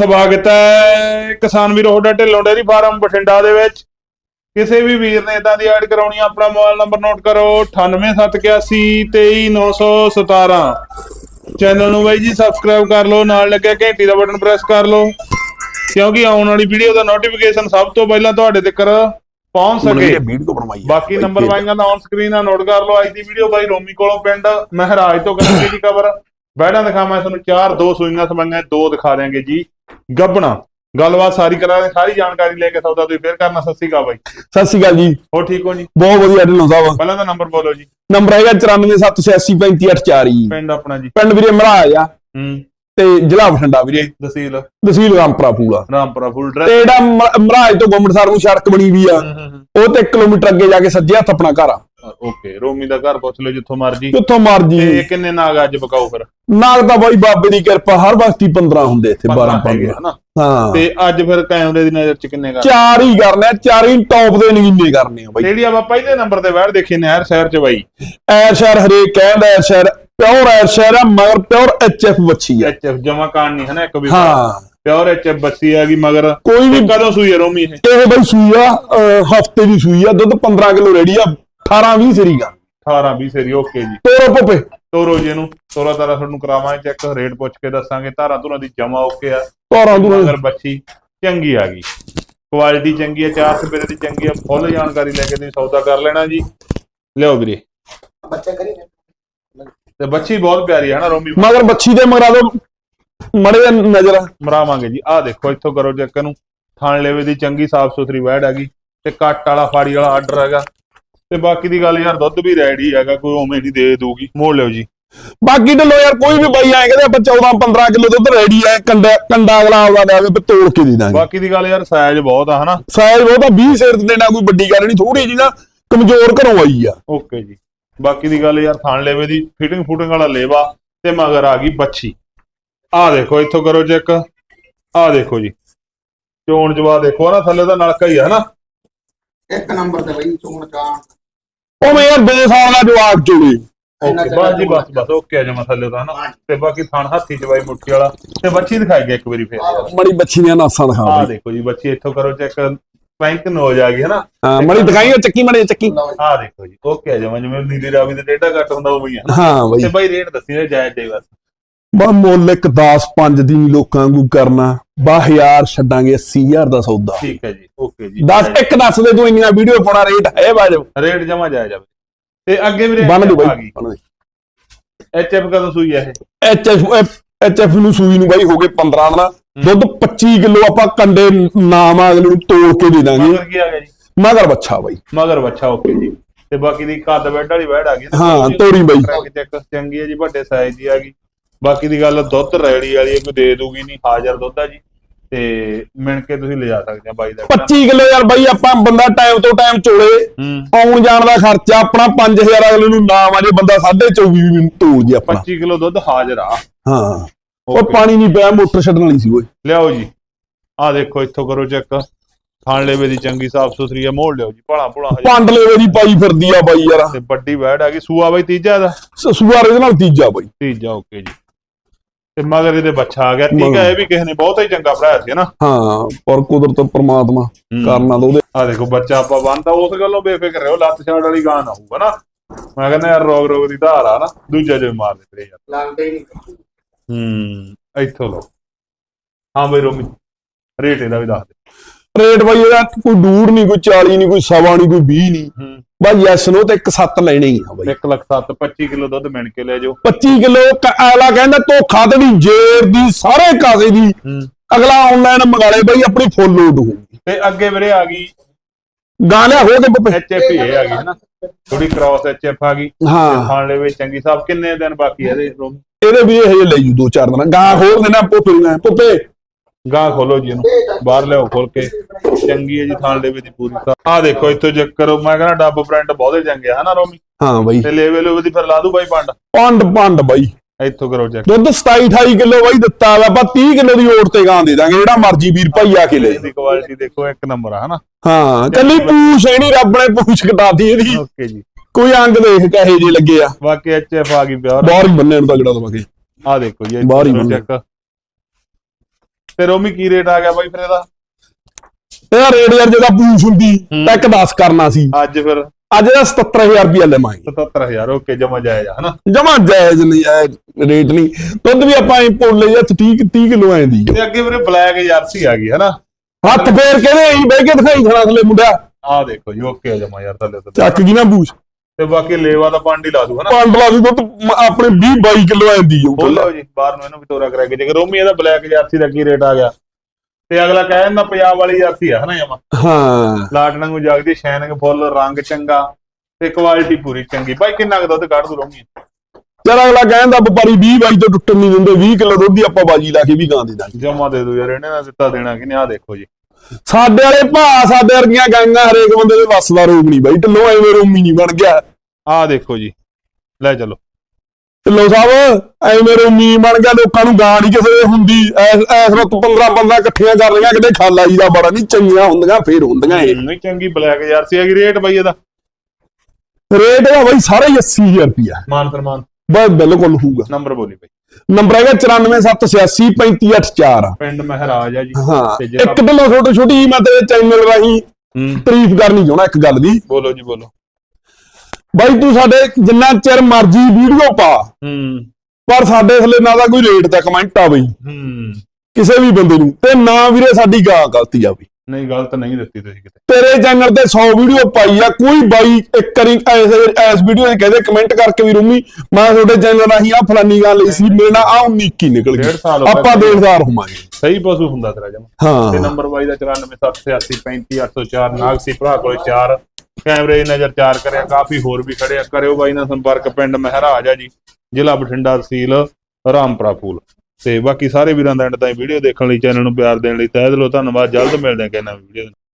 ਸਵਾਗਤ ਹੈ ਕਿਸਾਨ ਵੀਰੋ ਤੁਹਾਡਾ ਢਿੱਲੋਂ ਡੇਰੀ ਫਾਰਮ ਬਠਿੰਡਾ ਦੇ ਵਿੱਚ। ਕਿਸੇ ਵੀ ਵੀਰ ਨੇ ਇਦਾਂ ਦੀ ਐਡ ਕਰਾਉਣੀ ਆ ਆਪਣਾ ਮੋਬਾਈਲ ਨੰਬਰ ਨੋਟ ਕਰੋ 98781 23917 ਚੈਨਲ ਨੂੰ ਬਾਈ ਜੀ ਸਬਸਕ੍ਰਾਈਬ ਕਰ ਲਓ ਨਾਲ ਲੱਗਿਆ ਘੰਟੀ ਦਾ ਬਟਨ ਪ੍ਰੈਸ ਕਰ ਲਓ ਕਿਉਂਕਿ ਆਉਣ ਵਾਲੀ ਵੀਡੀਓ ਦਾ ਨੋਟੀਫਿਕੇਸ਼ਨ ਸਭ ਤੋਂ ਪਹਿਲਾਂ ਤੁਹਾਡੇ ਤੱਕ ਪਹੁੰਚ ਸਕੇ। ਬਾਕੀ ਨੰਬਰ ਵਾਈਆਂ ਦਾ ਔਨ ਸਕਰੀਨ ਆ ਨੋਟ ਕਰ ਲਓ। ਅੱਜ ਦੀ ਵੀਡੀਓ ਬਾਈ ਰੋਮੀ ਕੋਲੋਂ ਪਿੰਡ ਮਹਾਰਾਜ ਤੋਂ ਕਰਾਂਗੇ ਜੀ ਕਵਰ ਬੈਠਾਂ ਦਿਖਾਵਾਂ ਤੁਹਾਨੂੰ ਚਾਰ ਦੋ ਸੂਈਆਂ ਸਮਾਈਆਂ ਦੋ ਦਿਖਾ ਦਿਆਂਗੇ ਜੀ। ਗੱਬਣਾ। ਗੱਲਬਾਤ ਸਾਰੀ ਕਰਾਂਗੇ ਸਾਰੀ ਜਾਣਕਾਰੀ ਲੈ ਕੇ ਸੌਦਾ ਤੁਸੀਂ ਫੇਰ ਕਰਨਾ। ਸਤਿ ਸ਼੍ਰੀ ਅਕਾਲ ਬਾਈ। ਸਤਿ ਸ਼੍ਰੀ ਅਕਾਲ ਜੀ। ਹੋ ਠੀਕ ਹੋ ਜੀ? ਬਹੁਤ ਵਧੀਆ ਢਿੱਲੋਂ ਸਾਹਿਬ। ਪਹਿਲਾਂ ਤਾਂ ਨੰਬਰ ਬੋਲੋ ਜੀ। ਨੰਬਰ ਹੈਗਾ 9478835384 ਪਿੰਡ ਆਪਣਾ ਜੀ। ਪਿੰਡ ਵੀਰੇ ਮਹਾਰਾਜ ਆ ਹੂੰ। ਤੇ ਜ਼ਿਲ੍ਹਾ ਬਠਿੰਡਾ ਵੀਰੇ। ਤਹਿਸੀਲ। ਤਹਿਸੀਲ ਰਾਮਪੁਰਾ ਪੂਲਾ ਰਾਮਪੁਰਾ ਫੁੱਲ ਤੇ ਜਿਹੜਾ ਮ- ਮਹਾਰਾਜ ਤੋਂ ਗੁੰਮਟਸਰ ਨੂੰ ਸੜਕ ਬਣੀ ਵੀ ਆ ਉਹ ਤੇ 1 ਕਿਲੋਮੀਟਰ ਅੱਗੇ ਜਾ ਕੇ ਸੱਜੇ ਹੱਥ ਆਪਣਾ ਘਰ ਆ। ਓਕੇ। ਰੋਮੀ ਦਾ ਘਰ ਪੁੱਛ ਲਓ ਜਿੱਥੋਂ ਮਰਜ਼ੀ। ਕਿੱਥੋਂ ਮਰਜ਼ੀ। ਤੇ ਕਿੰਨੇ ਨਾਗ ਅੱਜ ਬਕਾਓ ਫਿਰ? ਨਾਗ ਤਾਂ ਬਾਈ ਬਾਬੇ ਦੀ ਕਿਰਪਾ ਹਰ ਵਕਤ ਹੀ 15 ਹੁੰਦੇ ਇੱਥੇ 12 ਹੈਗੇ 15 ਹਨਾ। ਹਾਂ। ਤੇ ਅੱਜ ਫਿਰ ਕੈਮਰੇ ਦੀ ਨਜ਼ਰ ਚ ਕਿੰਨੇ ਕਰ ਚਾਰ ਹੀ ਕਰਨੇ ਆ, ਚਾਰ ਹੀ ਟੌਪ ਦੇ ਨਗੀਨੇ ਕਰਨੇ ਆ ਬਾਈ। ਜਿਹੜੀ ਆਪਾਂ ਪਹਿਲੇ ਨੰਬਰ ਤੇ ਬੈਠ ਦੇਖੀ ਨਹਿਰ ਸ਼ਹਿਰ ਚ ਬਾਈ। ਐਰ ਸ਼ਹਿਰ ਹਰੇਕ ਕਹਿੰਦਾ ਐਰ ਸ਼ਹਿਰ ਪਿਓਰ ਐਰ ਸ਼ਹਿਰ ਆ ਮਗਰ ਪਿਓਰ ਐਚਐਫ ਬੱਚੀ ਆ। ਐਚਐਫ ਜਮਾ ਕਾਣ ਨਹੀਂ ਹੈ ਨਾ ਇੱਕ ਵੀ ਹਾਂ। ਪਿਓਰ ਐਚਐਫ ਬੱਸੀ ਆ ਗਈ ਮਗਰ ਕੋਈ ਵੀ ਕਦੋਂ ਸੂਈ ਹੈ ਰੋਮੀ ਇਹ? ਇਹ ਬਈ ਸੂਈ ਆ ਹਫ਼ਤੇ ਦੀ ਸੂਈ ਆ ਦੁੱਧ 15 ਕਿਲੋ ਰੈਡੀ ਆ 18 20 ਸਰੀਗਾ 18 20 ਸਰੀ ਓਕੇ ਜੀ। ਤੋਰੋ ਪਪੇ। ਤੋਰੋ ਜੀ ਇਹਨੂੰ ਤੋਰਾ ਤਾਰਾ ਤੁਹਾਨੂੰ ਕਰਾਵਾਂਗੇ ਚੈੱਕ ਰੇਟ ਪੁੱਛ ਕੇ ਦੱਸਾਂਗੇ ਧਾਰਾਂ ਧੁਰਾਂ ਦੀ ਜਮਾ ਓਕੇ ਆ। ਤੋਰਾਂ ਦੂਰਾਂ ਮਗਰ ਬੱਚੀ ਚੰਗੀ ਆ ਗਈ। ਕੁਆਲਿਟੀ ਚੰਗੀ ਆ ਚਾਰ ਸਪੇਰੇ ਦੀ ਚੰਗੀ ਆ ਫੁੱਲ ਜਾਣਕਾਰੀ ਲੈ ਕੇ ਤੁਸੀਂ ਸੌਦਾ ਕਰ ਲੈਣਾ ਜੀ। ਲਿਓ ਵੀਰੇ। ਬੱਚਾ ਕਰੀ ਤੇ ਬੱਚੀ ਬਹੁਤ ਪਿਆਰੀ ਹੈ ਨਾ ਰੋਮੀ? ਮਗਰ ਬੱਚੀ ਦੇ ਮਗਰਾ ਦੋ ਮੜੇ ਨਜ਼ਰ ਮਰਾਵਾਂਗੇ ਜੀ। ਆਹ ਦੇਖੋ ਇੱਥੋਂ ਕਰੋ ਚੈੱਕ ਨੂੰ ਥਾਣ ਲੈਵੇ ਦੀ ਚੰਗੀ ਸਾਫ਼ ਸੁਥਰੀ ਵੈੜ ਹੈਗੀ ਤੇ ਕੱਟ ਵਾਲਾ ਫਾੜੀ ਵਾਲਾ ਆਰਡਰ ਹੈਗਾ। ਤੇ ਬਾਕੀ ਦੀ ਗੱਲ ਯਾਰ ਦੁੱਧ ਵੀ ਰੈਡੀ ਹੈਗਾ ਕੋਈ ਉਵੇਂ ਨਹੀਂ ਦੇ ਦੂਗੀ ਮੋੜ ਲਿਓ ਜੀ। ਬਾਕੀ ਢਿੱਲੋ ਯਾਰ ਕੋਈ ਵੀ ਬਾਈ ਆਏ ਕਹਿੰਦੇ ਆਪਾਂ 14 15 ਕਿਲੋ ਦੁੱਧ ਰੈਡੀ ਆ ਕੰਡਾ ਕੰਡਾ ਅਗਲਾ ਆਉਂਦਾ ਦੇਵੇ ਵੀ ਤੋੜ ਕੇ ਦੇ ਦਾਂਗੇ। ਬਾਕੀ ਦੀ ਗੱਲ ਯਾਰ ਸਾਈਜ਼ ਬਹੁਤ ਆ ਹਨਾ? ਸਾਈਜ਼ ਉਹ ਤਾਂ 20 ਸਿਰ ਦੇ ਕੋਈ ਵੱਡੀ ਗੱਲ ਨਹੀਂ ਥੋੜੀ ਜੀ ਨਾ ਕਮਜ਼ੋਰ ਘਰੋਂ ਆਈ ਆ। ਓਕੇ ਜੀ। ਬਾਕੀ ਦੀ ਗੱਲ ਯਾਰ ਥਾਣ ਲੈਵੇ ਦੀ ਫਿਟਿੰਗ ਫੂਟਿੰਗ ਵਾਲਾ ਲੇਵਾ ਤੇ ਮਗਰ ਆ ਗਈ ਬੱਚੀ। ਆਹ ਦੇਖੋ ਇੱਥੋਂ ਕਰੋ ਚੈੱਕ। ਆਹ ਦੇਖੋ ਜੀ। ਚੋਣ ਜਵਾ ਦੇਖੋ ਨਾ ਥੱਲੇ ਦਾ ਨਲਕਾ ਹੀ ਆ ਹਨਾ? ਇੱਕ ਨੰਬਰ ਤੇ ਬਈ ਚੋਣ ਚਾਂ ਉਹ ਮੈਂ ਯਾਰ 2 ਸਾਲ ਦਾ ਜਵਾਕ ਚੋਲੇ ਓਕੇ ਬਸ ਜੀ ਬਸ ਬਸ ਓਕੇ ਆ ਜਮਾ ਥੱਲੇ ਦਾ ਹਨਾ? ਤੇ ਬਾਕੀ ਥਾਣ ਹੱਥੀ ਚਵਾਈ ਮੁੱਠੀ ਵਾਲਾ ਤੇ ਬੱਚੀ ਦਿਖਾਈ ਗਿਆ ਇੱਕ ਵਾਰੀ ਫੇਰ। ਮੜੀ ਬੱਚੀ ਦੀਆਂ ਨਾਸਾਂ ਦਿਖਾ ਬਾਈ। ਦੇਖੋ ਜੀ ਬੱਚੀ ਇੱਥੋਂ ਕਰੋ ਚੈੱਕ ਪੈਂਕ ਨੋਜ ਆ ਗਈ ਹਨਾ? ਹਾਂ ਮੜੀ ਦਿਖਾਈ ਉਹ ਚੱਕੀ। ਮੜੀ ਚੱਕੀ। ਆਹ ਦੇਖੋ ਜੀ ਓਕੇ ਆ ਜਮਾ ਜਿਵੇਂ ਨੀਲੀ ਰਾਵੀ ਦੇ ਡੇਟਾ ਘੱਟ ਹੁੰਦਾ ਉਹ ਹੀ ਆ। ਹਨਾ ਹਾਂ ਬਾਈ। ਤੇ ਬਾਈ ਰੇਟ ਦੱਸੀ ਨੇ ਜਾਇਜ਼ ਜਾਈ ਬਸ। ਬਾ ਮੁੱਲ ਇੱਕ 10 5 ਦੀ ਲੋਕਾਂ ਨੂੰ ਕਰਨਾ। 12000 ਛੱਡਾਂਗੇ 80000 ਦਾ ਸੌਦਾ। ਠੀਕ ਹੈ ਜੀ ਓਕੇ ਜੀ। 10 ਇੱਕ ਦੱਸ ਦੇ ਤੂੰ ਇੰਨੀਆਂ ਵੀਡੀਓ ਪਾਉਣਾ ਰੇਟ ਹੈ ਬਾਜੋ ਰੇਟ ਜਮਾ ਜਾਇਜ਼ ਜਾਵੇ। ਤੇ ਅੱਗੇ ਵੀਰੇ ਬੰਨ ਦੋ ਬਾਈ ਐਚਐਫ ਕਦੋਂ ਸੂਈ ਹੈ ਇਹ? ਐਚਐਫ ਐਚਐਫ ਨੂੰ ਸੂਈ ਨੂੰ ਬਾਈ ਹੋ ਗਏ 15 ਦਾ ਦੁੱਧ 25 ਕਿਲੋ ਆਪਾਂ ਕੰਡੇ ਨਾਮ ਅਗਲੇ ਨੂੰ ਤੋੜ ਕੇ ਦੇ ਦਾਂਗੇ। ਮਗਰ ਕੀ ਆ ਗਿਆ ਜੀ? ਮਗਰ ਬੱਚਾ ਬਾਈ। ਮਗਰ ਬੱਚਾ ਓਕੇ ਜੀ। ਤੇ ਬਾਕੀ ਦੀ ਕੱਦ ਬੈੱਡ ਵਾਲੀ ਵੈੜ ਆ ਗਈ। ਹਾਂ, ਤੋਰੀ ਬਾਈ। ਚੰਗੀ ਹੈ ਜੀ ਵੱਡੇ ਸਾਈਜ਼ ਦੀ ਆ ਗਈ। ਬਾਕੀ ਦੀ ਗੱਲ ਦੁੱਧ ਰੈਡੀ ਵਾਲੀ ਕੋਈ ਦੇ ਦੂਗੀ ਨਹੀਂ ਹਾਜ਼ਰ ਦੁੱਧ ਆ ਜੀ। ਤੇ ਮਿਣ ਕੇ ਤੁਸੀਂ ਲਿਜਾ ਸਕਦੇ ਆ ਬਾਈ ਦਾ 25 ਕਿਲੋ ਯਾਰ ਬਾਈ ਆਪਾਂ ਬੰਦਾ ਟਾਈਮ ਤੋਂ ਟਾਈਮ ਚੋਲੇ ਆਉਣ ਜਾਣ ਦਾ ਖਰਚਾ ਆਪਣਾ 5000 ਅਗਲੇ ਨੂੰ ਨਾਮ ਆ ਜੇ ਬੰਦਾ 24.5 ਵੀ ਤੋੜ ਜੀ ਆਪਣਾ। 25 ਕਿਲੋ ਦੁੱਧ ਹਾਜ਼ਰ ਆ। ਹਾਂ। ਉਹ ਪਾਣੀ ਨਹੀਂ ਪਿਆ ਮੋਟਰ ਛੱਡਣ ਵਾਲੀ ਸੀ ਓਏ। ਲਿਆਓ ਜੀ। ਆ ਦੇਖੋ ਇੱਥੋਂ ਕਰੋ ਚੈੱਕ। ਥਾਣ ਲੈਵੇ ਦੀ ਚੰਗੀ ਸਾਫ਼ ਸੁਥਰੀ ਆ ਮੋੜ ਲਿਓ ਜੀ ਭਲਾ ਭੁਲਾ ਹਜੇ। ਪੰਡ ਲੈਵੇ ਦੀ ਪਾਈ ਫਿਰਦੀ ਆ ਬਾਈ ਯਾਰ। ਤੇ ਵੱਡੀ ਵੈੜ ਆ ਗਈ ਸੂਆ ਬਾਈ ਤੀਜਾ ਦਾ ਸੂਆ ਇਹਦੇ ਨਾਲ ਤੀਜਾ ਬਾਈ। ਤੀਜਾ ਓਕੇ ਜੀ। ਤੇ ਮਗਰ ਇਹਦੇ ਬੱਚਾ ਆ ਗਿਆ। ਠੀਕ। ਹੈ ਇਹ ਵੀ ਕਿਸੇ ਨੇ ਬਹੁਤ ਹੀ ਚੰਗਾ ਪੜਾਇਆ ਸੀ ਨਾ ਹਾਂ ਪਰ ਕੁਦਰਤ ਪ੍ਰਮਾਤਮਾ ਕਰਨਾ ਤਾਂ ਉਹਦੇ ਆ ਦੇਖੋ ਬੱਚਾ ਆਪਾਂ ਬੰਨਤਾ ਉਸ ਗੱਲੋਂ ਬੇਫਿਕਰ ਰਹੋ ਲੱਤ ਛਾੜ ਵਾਲੀ ਗਾਂ ਨਾ ਹੋਊਗਾ ਨਾ ਮੈਂ ਕਹਿੰਦਾ ਯਾਰ ਰੋਗ ਰੋਗ ਦੀ ਧਾਰ ਆ ਨਾ ਦੂਜਾ ਜੋ ਮਾਰ ਦੇ ਤੇਰੇ ਯਾਰ। ਲਾਂਦੇ ਹੀ ਨਹੀਂ। ਹੂੰ ਇੱਥੋਂ ਲਓ। ਹਾਂ ਬਈ ਰੋਮੀ ਰੇਟ ਇਹਦਾ ਵੀ ਦੱਸ ਦੇ। ਰੇਟ ਬਾਈ ਇਹਦਾ ਕੋਈ ਡੂੜ ਨਹੀਂ ਕੋਈ 40 ਨਹੀਂ ਕੋਈ ਸਵਾ ਨਹੀਂ ਕੋਈ 20 ਨਹੀਂ। ਬਾਈ ਯੈਸ ਨੋ ਤੇ ਇੱਕ ਸੱਤ ਲੈਣੇ ਹੀ ਆ ਬਾਈ। 1 ਲੱਖ 7 25 ਕਿਲੋ ਦੁੱਧ ਮਿਣ ਕੇ ਲੈ ਜਾਓ। 25 ਕਿਲੋ ਅਗਲਾ ਕਹਿੰਦਾ ਧੋਖਾ ਤੇ ਵੀ ਜੇਰ ਦੀ ਸਾਰੇ ਕਾਸੇ ਦੀ। ਅਗਲਾ ਆਨਲਾਈਨ ਮੰਗਾ ਲੇ ਬਾਈ ਆਪਣੀ ਫੁੱਲ ਲੋਡ ਹੋਊਗੀ ਤੇ ਅੱਗੇ ਵੀਰੇ ਆ ਗਈ। ਗਾਂ ਲਿਆ ਹੋ ਕੇ ਐਚਐਫ ਇਹ ਆ ਗਈ ਹੈ ਨਾ ਥੋੜੀ ਕ੍ਰਾਸ ਐਚਐਫ ਆ ਗਈ। ਹਾਂ। ਖਾਣ ਲੈ ਵਿੱਚ ਚੰਗੀ ਸਾਹਿਬ ਕਿੰਨੇ ਦਿਨ ਬਾਕੀ ਹੈ ਇਹਦੇ ਇਹਦੇ ਵੀ ਇਹ ਲੈ ਜੂ ਦੋ ਚਾਰ ਦਿਨ। ਗਾਂ ਹੋਰ ਦੇਣਾ ਪੋਪੇ ਨੂੰ ਪੋਪੇ ਗਾਂ ਖੋਲੋ ਜੀ ਇਹਨੂੰ ਬਾਹਰ ਲਿਆਓ ਖੋਲ ਕੇ। ਚੰਗੀ ਹੈ ਜੀ ਥਾਣ ਦੇ ਵਿੱਚ ਪੂਰੀ। ਆ ਦੇਖੋ ਇੱਥੋਂ ਚੈੱਕ ਕਰੋ ਮੈਂ ਕਹਿੰਦਾ ਡੱਬ ਪ੍ਰਿੰਟ ਬਹੁਤੇ ਚੰਗੇ ਹਨਾ ਰੋਮੀ? ਹਾਂ ਬਾਈ। ਤੇ ਲੈਵਲ ਉਹ ਦੀ ਫਿਰ ਲਾ ਦੂ ਬਾਈ ਪੰਡ। ਪੰਡ ਪੰਡ ਬਾਈ। ਇੱਥੋਂ ਕਰੋ ਚੈੱਕ ਦੁੱਧ 27 28 ਕਿਲੋ ਬਾਈ ਦਿੱਤਾ ਵਾ ਆਪਾਂ 30 ਕਿਲੋ ਦੀ ਓਟ ਤੇ ਗਾਂ ਦੇ ਦਾਂਗੇ ਜਿਹੜਾ ਮਰਜ਼ੀ ਵੀਰ ਭਾਈ ਆ ਕੇ ਲੈ। ਇਹਦੀ ਕੁਆਲਿਟੀ ਦੇਖੋ ਇੱਕ ਨੰਬਰ ਆ ਹਨਾ? ਹਾਂ ਕੱਲੀ ਪੂਛ ਨਹੀਂ ਰੱਬ ਨੇ ਪੂਛ ਕਟਾਤੀ ਇਹਦੀ। ਓਕੇ ਜੀ। ਕੋਈ ਅੰਗ ਦੇਖ ਕਹੇ ਜੇ ਲੱਗੇ ਆ। ਬਾਕੀ ਐਚਐਫ ਆ ਗਈ ਪਿਓਰ। ਬਾਹਰ ਹੀ ਬੰਨੇ ਨੂੰ ਤਗੜਾ ਦਵਾਂਗੇ ਆ ਦੇਖੋ ਜੀ ਬਾਹਰ ਹੀ। ਚੈੱਕ ਤੇ ਰੋਮੀ ਕੀ ਰੇਟ ਆ ਗਿਆ ਬਾਈ ਫਿਰ ਇਹਦਾ? ਇਹਦਾ ਰੇਟ ਯਾਰ ਜਿਹਦਾ ਪੂਛ ਹੁੰਦੀ। ਤਾਂ ਇੱਕ 10 ਕਰਨਾ ਸੀ। ਅੱਜ ਫਿਰ? ਅੱਜ ਇਹਦਾ 77000 ਰੁਪਏ ਲਵਾਂਗੇ। 77000 ਓਕੇ ਜਮਾ ਜਾਇਜ਼ ਆ ਹਨਾ? ਜਮਾ ਜਾਇਜ਼ ਨਹੀਂ ਇਹ ਰੇਟ ਨਹੀਂ। ਦੁੱਧ ਵੀ ਆਪਾਂ ਇਹ ਪੋਲੇ ਜਾਂ 30 30 ਕਿਲੋ ਐਂ ਦੀ। ਤੇ ਅੱਗੇ ਵੀਰੇ ਬਲੈਕ ਜਰਸੀ ਆ ਗਈ ਹਨਾ? ਹੱਥ ਫੇਰ ਕਹਿੰਦੇ ਅਸੀਂ ਬਹਿ ਕੇ ਦਿਖਾਈ ਖੜਾ ਥਲੇ ਮੁੰਡਾ। ਆਹ ਦੇਖੋ ਜੀ ਓਕੇ ਜਮਾ ਯਾਰ ਥੱਲੇ ਚੱਕ ਗਈ ਨਾ ਪੂਛ ਤੇ ਬਾਕੀ ਲੇਵਾ ਦਾ ਪਾਂਡੀ ਲਾ ਦੂ ਹਨਾ ਪੰਡਲਾ ਦੀ ਦੁੱਧ ਮ- ਆਪਣੇ 20 22 ਕਿਲੋ ਐਂ ਦੀ ਹੋਊ ਬੋਲੋ ਜੀ ਬਾਹਰ ਨੂੰ ਇਹਨੂੰ ਵੀ ਤੋਰਾ ਕਰਾ ਕੇ ਜੇ ਰੋਮੀ ਇਹਦਾ ਬਲੈਕ ਜਰਸੀ ਦਾ ਕੀ ਰੇਟ ਆ ਗਿਆ। ਤੇ ਅਗਲਾ ਕਹਿ ਦਿੰਦਾ ਪੰਜਾਬ ਵਾਲੀ ਜਰਸੀ ਆ ਹਨਾ ਜਮਾ? ਹਾਂ। ਲਾਟ ਵਾਂਗੂ ਜਗਦੀ ਸ਼ੈਨਿੰਗ ਫੁੱਲ ਰੰਗ ਚੰਗਾ ਤੇ ਕੁਆਲਿਟੀ ਪੂਰੀ ਚੰਗੀ। ਬਾਈ ਕਿੰਨਾ ਕੁ ਦੁੱਧ ਕੱਢ ਦੂ ਰੋਮੀ? ਚਲ ਅਗਲਾ ਕਹਿੰਦਾ ਵਪਾਰੀ 20 22 ਤੋਂ ਟੁੱਟਣ ਨਹੀਂ ਦਿੰਦੇ 20 ਕਿਲੋ ਦੁੱਧ ਦੀ ਆਪਾਂ ਬਾਜੀ ਲਾ ਕੇ ਵੀ ਗਾਂ ਦੇ ਦਾਂਗੇ। ਜਮਾ ਦੇ ਦੂ ਯਾਰ ਇਹਨੇ ਨਾ ਦਿੱਤਾ ਦੇਣਾ ਕਿ ਨਹੀਂ? ਆ ਦੇਖੋ ਜੀ। ਸਾਡੇ ਵਾਲੇ ਭਾ ਸਾਡੇ ਵਰਗੀਆਂ ਗਾਂਗਾ ਹਰੇਕ ਬੰਦੇ ਦੇ ਵੱਸ ਦਾ ਰੋਗ ਨਹੀਂ ਬਾਈ ਢਿੱਲੋਂ ਐਵੇਂ ਰੋਮੀ ਨਹੀਂ ਬਣ ਗਿਆ। ਆਹ ਦੇਖੋ ਜੀ ਲੈ ਚਲੋ। ਢਿੱਲੋਂ ਸਾਹਿਬ ਐਵੇਂ ਰੋਮੀ ਬਣ ਗਿਆ ਲੋਕਾਂ ਨੂੰ ਗਾਂ ਨਹੀਂ ਕਿਸੇ ਦੇ ਹੁੰਦੀ। ਐਸ ਐਸ ਵਕਤ 15 15 ਇਕੱਠੀਆਂ ਕਰ ਲਈਆਂ ਕਿਤੇ ਖਾਲਾ ਜੀ ਦਾ ਬੜਾ ਨਹੀਂ ਚੰਗੀਆਂ ਹੁੰਦੀਆਂ ਫੇਰ ਹੁੰਦੀਆਂ ਇਹ। ਨਹੀਂ ਚੰਗੀ ਬਲੈਕ ਜਰਸੀ ਹੈਗੀ ਰੇਟ ਬਾਈ ਇਹਦਾ। ਰੇਟ ਇਹਦਾ ਬਾਈ ਸਾਰਾ ਹੀ 80000 ਰੁਪਿਆ ਮਾਨ ਫਰਮਾਨ ਬਸ ਬਿਲਕੁਲ ਹੋਊਗਾ। ਨੰਬਰ ਬੋਲੀ ਬਾਈ। ਨੰਬਰ ਹੈਗਾ 9476835884 ਪਿੰਡ ਮਹਾਰਾਜ ਆ ਜੀ। ਹਾਂ ਇੱਕ ਢਿੱਲੋਂ ਛੋਟੀ ਛੋਟੀ ਮੈਂ ਤੇਰੇ ਚੈਨਲ ਰਾਹੀਂ ਤਾਰੀਫ ਕਰਨੀ ਚਾਹੁੰਦਾ ਇੱਕ ਗੱਲ ਦੀ। ਬੋਲੋ ਜੀ ਬੋਲੋ। ਬਾਈ ਤੂੰ ਸਾਡੇ ਜਿੰਨਾ ਚਿਰ ਮਰਜ਼ੀ ਵੀਡੀਓ ਪਾ ਹੂੰ। ਪਰ ਸਾਡੇ ਥੱਲੇ ਨਾ ਤਾਂ ਕੋਈ ਰੇਟ ਦਾ ਕਮੈਂਟ ਆ ਬਈ ਹੂੰ। ਕਿਸੇ ਵੀ ਬੰਦੇ ਨੂੰ। ਤੇ ਨਾ ਵੀਰੇ ਸਾਡੀ ਗਾਂ ਗਲਤੀ ਆ ਬਈ ਨਹੀਂ ਗਲਤ ਨਹੀਂ ਦਿੱਤੀ ਤੁਸੀਂ ਕਿਤੇ। ਤੇਰੇ ਚੈਨਲ ਤੇ 100 ਵੀਡੀਓ ਪਾਈ ਆ ਕੋਈ ਬਾਈ ਇੱਕ ਵਾਰੀ ਐਸ ਐਸ ਵੀਡੀਓ ਦੇ ਕਹਿੰਦੇ ਕਮੈਂਟ ਕਰਕੇ ਵੀ ਰੂਮੀ ਮੈਂ ਤੁਹਾਡੇ ਚੈਨਲ ਰਾਹੀਂ ਆ ਫਲਾਨੀ ਗੱਲ ਲਈ ਸੀ ਮੇਰੇ ਨਾਲ ਆ 19 ਕੀ ਨਿਕਲ ਗਈ। ਆਪਾਂ ਦੇਣਦਾਰ ਹੋਵਾਂਗੇ। ਸਹੀ ਪਸ਼ੂ ਹੁੰਦਾ ਤੇਰਾ ਜਮਾ। ਤੇ ਹਾਂ ਨੰਬਰ ਬਾਈ ਦਾ 9478835804 ਨਾਗਸੀ ਭਰਾ ਕੋਲੇ 4 ਕੈਮਰੇ ਨਜ਼ਰ ਚਾਰ ਕਰਿਆ ਕਾਫੀ ਹੋਰ ਵੀ ਖੜੇ ਆ ਕਰਿਓ ਬਾਈ ਨਾਲ ਸੰਪਰਕ ਪਿੰਡ ਮਹਿਰਾਜ ਆ ਜੀ ਜ਼ਿਲ੍ਹਾ ਬਠਿੰਡਾ ਤਹਿਸੀਲ ਰਾਮਪੁਰਾ ਫੂਲ। ਤੇ ਬਾਕੀ ਸਾਰੇ ਵੀਰਾਂ ਦਾ ਐਂਡ ਤਾਈਂ ਵੀਡੀਓ ਦੇਖਣ ਲਈ ਚੈਨਲ ਨੂੰ ਪਿਆਰ ਦੇਣ ਲਈ ਤਹਿ ਦਿਲੋਂ ਧੰਨਵਾਦ। ਜਲਦ ਮਿਲਦੇ ਹਾਂ ਕਿਸੇ ਨਵੀਂ ਵੀਡੀਓ